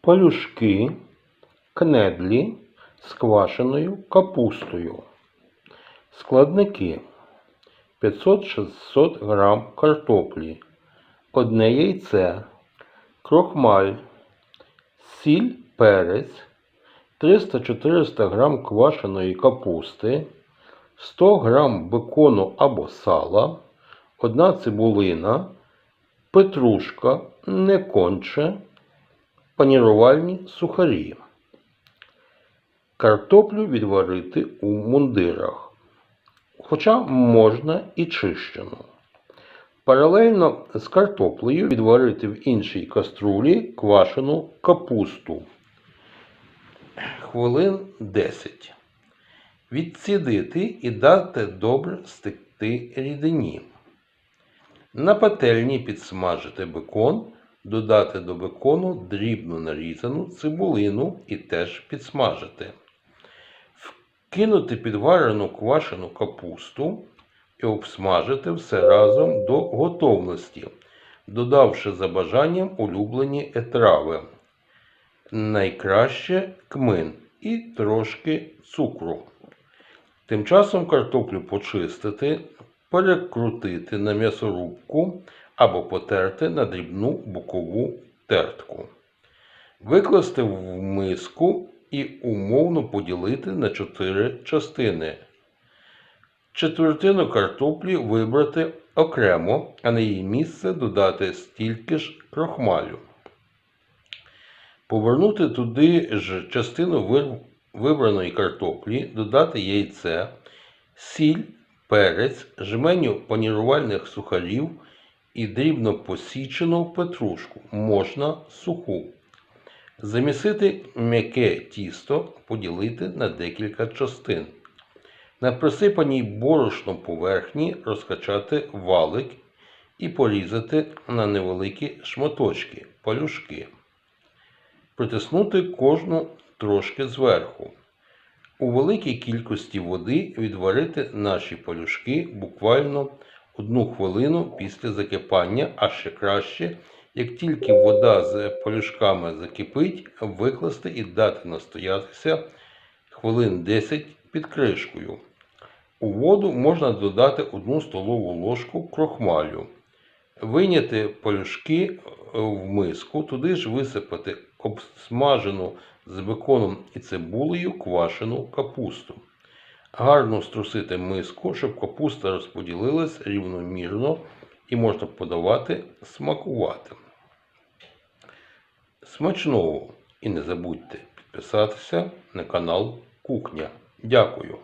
Пелюшки кнедлі з квашеною капустою. Складники 500-600 г картоплі, одне яйце, крохмаль, сіль, перець, 300-400 г квашеної капусти, 100 г бекону або сала, одна цибулина, петрушка, не конче, панірувальні сухарі. Картоплю відварити у мундирах, хоча можна і чищену. Паралельно з картоплею відварити в іншій каструлі квашену капусту. Хвилин 10. Відцідити і дати добре стекти рідині. На пательні підсмажити бекон, додати до бекону дрібно нарізану цибулину і теж підсмажити. Вкинути підварену квашену капусту і обсмажити все разом до готовності, додавши за бажанням улюблені трави. Найкраще кмин і трошки цукру. Тим часом картоплю почистити, перекрутити на м'ясорубку або потерти на дрібну бокову тертку. Викласти в миску і умовно поділити на 4 частини. Четвертину картоплі вибрати окремо, а на її місце додати стільки ж крохмалю. Повернути туди ж частину вибраної картоплі, додати яйце, сіль, перець, жменю панірувальних сухарів і дрібно посічену петрушку, можна суху. Замісити м'яке тісто, поділити на декілька частин. На присипаній борошном поверхні розкачати валик і порізати на невеликі шматочки, палюшки. Притиснути кожну трошки зверху. У великій кількості води відварити наші палюшки буквально одну хвилину після закипання, а ще краще, як тільки вода з палюшками закипить, викласти і дати настоятися хвилин 10 під кришкою. У воду можна додати 1 столову ложку крохмалю. Вийняти палюшки е, в миску, туди ж висипати обсмажену з беконом і цибулею квашену капусту. Гарно струсити миску, щоб капуста розподілилась рівномірно і можна подавати смакувати. Смачного! І не забудьте підписатися на канал Кухня. Дякую!